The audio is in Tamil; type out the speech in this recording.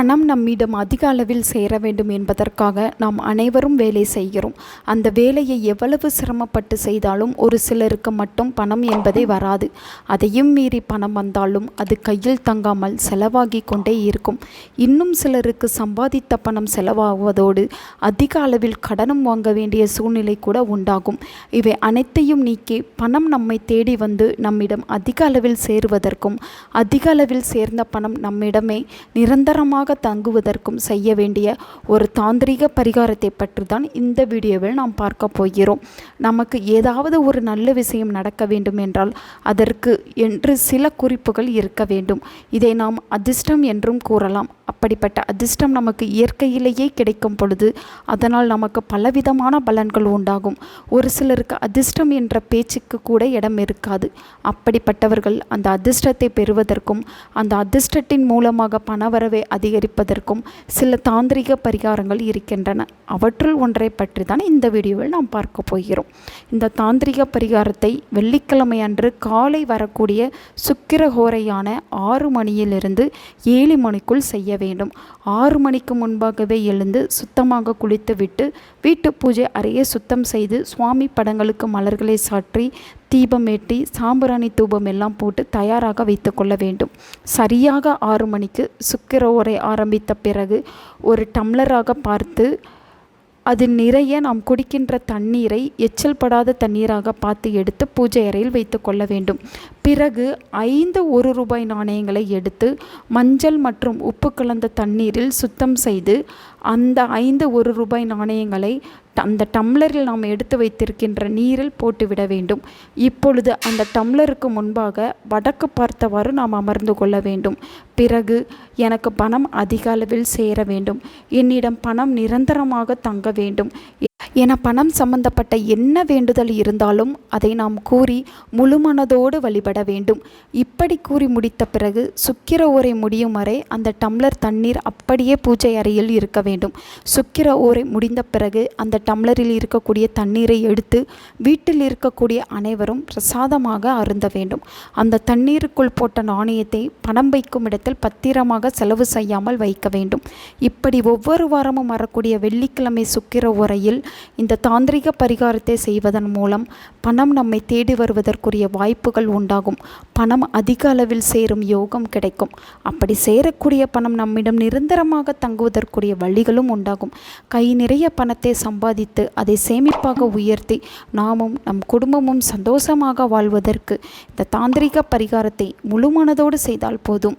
பணம் நம்மிடம் அதிக அளவில் சேர வேண்டும் என்பதற்காக நாம் அனைவரும் வேலை செய்கிறோம். அந்த வேலையை எவ்வளவு சிரமப்பட்டு செய்தாலும் ஒரு சிலருக்கு மட்டும் பணம் என்பதே வராது. அதையும் மீறி பணம் வந்தாலும் அது கையில் தங்காமல் செலவாகி கொண்டே இருக்கும். இன்னும் சிலருக்கு சம்பாதித்த பணம் செலவாகுவதோடு அதிக அளவில் கடனும் வாங்க வேண்டிய சூழ்நிலை கூட உண்டாகும். இவை அனைத்தையும் நீக்கி பணம் நம்மை தேடி வந்து நம்மிடம் அதிக அளவில் சேருவதற்கும் அதிக அளவில் சேர்ந்த பணம் நம்மிடமே நிரந்தரமாக தங்குவதற்கும் செய்ய வேண்டிய ஒரு தாந்திரிக பரிகாரத்தை பற்றி தான் இந்த வீடியோவில் நாம் பார்க்க போகிறோம். நமக்கு ஏதாவது ஒரு நல்ல விஷயம் நடக்க வேண்டும் என்றால் அதற்கு என்று சில குறிப்புகள் இருக்க வேண்டும். இதை நாம் அதிர்ஷ்டம் என்றும் கூறலாம். அப்படிப்பட்ட அதிர்ஷ்டம் நமக்கு இயற்கையிலேயே கிடைக்கும் பொழுது அதனால் நமக்கு பலவிதமான பலன்கள் உண்டாகும். ஒரு சிலருக்கு அதிர்ஷ்டம் என்ற பேச்சுக்கு கூட இடம் இருக்காது. அப்படிப்பட்டவர்கள் அந்த அதிர்ஷ்டத்தை பெறுவதற்கும் அந்த அதிர்ஷ்டத்தின் மூலமாக பணவரவை அதிகரிப்பதற்கும் சில தாந்திரிக பரிகாரங்கள் இருக்கின்றன. அவற்றுள் ஒன்றை பற்றி தான் இந்த வீடியோவில் நாம் பார்க்க போகிறோம். இந்த தாந்திரிக பரிகாரத்தை வெள்ளிக்கிழமை அன்று காலை வரக்கூடிய சுக்கிரஹோரையான ஆறு மணியிலிருந்து ஏழு மணிக்குள் செய்ய வேண்டும். ஆறு மணிக்கு முன்பாகவே எழுந்து சுத்தமாக குளித்துவிட்டு வீட்டு பூஜை அறையை சுத்தம் செய்து சுவாமி படங்களுக்கு மலர்களை சாற்றி தீபம் ஏட்டி சாம்பிராணி தூபம் எல்லாம் போட்டு தயாராக வைத்து கொள்ள வேண்டும். சரியாக ஆறு மணிக்கு சுக்கிர உரை ஆரம்பித்த பிறகு ஒரு டம்ளராக பார்த்து அது நிறைய நாம் குடிக்கின்ற தண்ணீரை எச்சல் படாத தண்ணீராக பார்த்து எடுத்து பூஜை அறையில் வைத்து கொள்ள வேண்டும். பிறகு ஐந்து ஒரு ரூபாய் நாணயங்களை எடுத்து மஞ்சள் மற்றும் உப்பு கலந்த தண்ணீரில் சுத்தம் செய்து அந்த ஐந்து ஒரு ரூபாய் நாணயங்களை அந்த டம்ளரில் நாம் எடுத்து வைத்திருக்கின்ற நீரில் போட்டுவிட வேண்டும். இப்பொழுது அந்த டம்ளருக்கு முன்பாக வடக்கு பார்த்தவாறு நாம் அமர்ந்து கொள்ள வேண்டும். பிறகு எனக்கு பணம் அதிக அளவில் சேர வேண்டும். என்னிடம் பணம் நிரந்தரமாக தங்க வேண்டும். என பணம் சம்பந்தப்பட்ட என்ன வேண்டுதல் இருந்தாலும் அதை நாம் கூறி முழுமனதோடு வழிபட வேண்டும். இப்படி கூறி முடித்த பிறகு சுக்கிர ஓரை முடியும் வரை அந்த டம்ளர் தண்ணீர் அப்படியே பூஜை அறையில் இருக்க வேண்டும். சுக்கிர ஓரை முடிந்த பிறகு அந்த டம்ளரில் இருக்கக்கூடிய தண்ணீரை எடுத்து வீட்டில் இருக்கக்கூடிய அனைவரும் பிரசாதமாக அருந்த வேண்டும். அந்த தண்ணீருக்குள் போட்ட நாணயத்தை பணம் வைக்கும் இடத்தில் பத்திரமாக செலவு செய்யாமல் வைக்க வேண்டும். இப்படி ஒவ்வொரு வாரமும் வரக்கூடிய வெள்ளிக்கிழமை சுக்கிர உரையில் இந்த தாந்திரிக பரிகாரத்தை செய்வதன் மூலம் பணம் நம்மை தேடி வருவதற்குரிய வாய்ப்புகள் உண்டாகும். பணம் அதிக அளவில் சேரும் யோகம் கிடைக்கும். அப்படி சேரக்கூடிய பணம் நம்மிடம் நிரந்தரமாக தங்குவதற்குரிய வழிகளும் உண்டாகும். கை நிறைய பணத்தை சம்பாதித்து அதை சேமிப்பாக உயர்த்தி நாமும் நம் குடும்பமும் சந்தோஷமாக வாழ்வதற்கு இந்த தாந்திரிக பரிகாரத்தை முழுமனதோடு செய்தால் போதும்.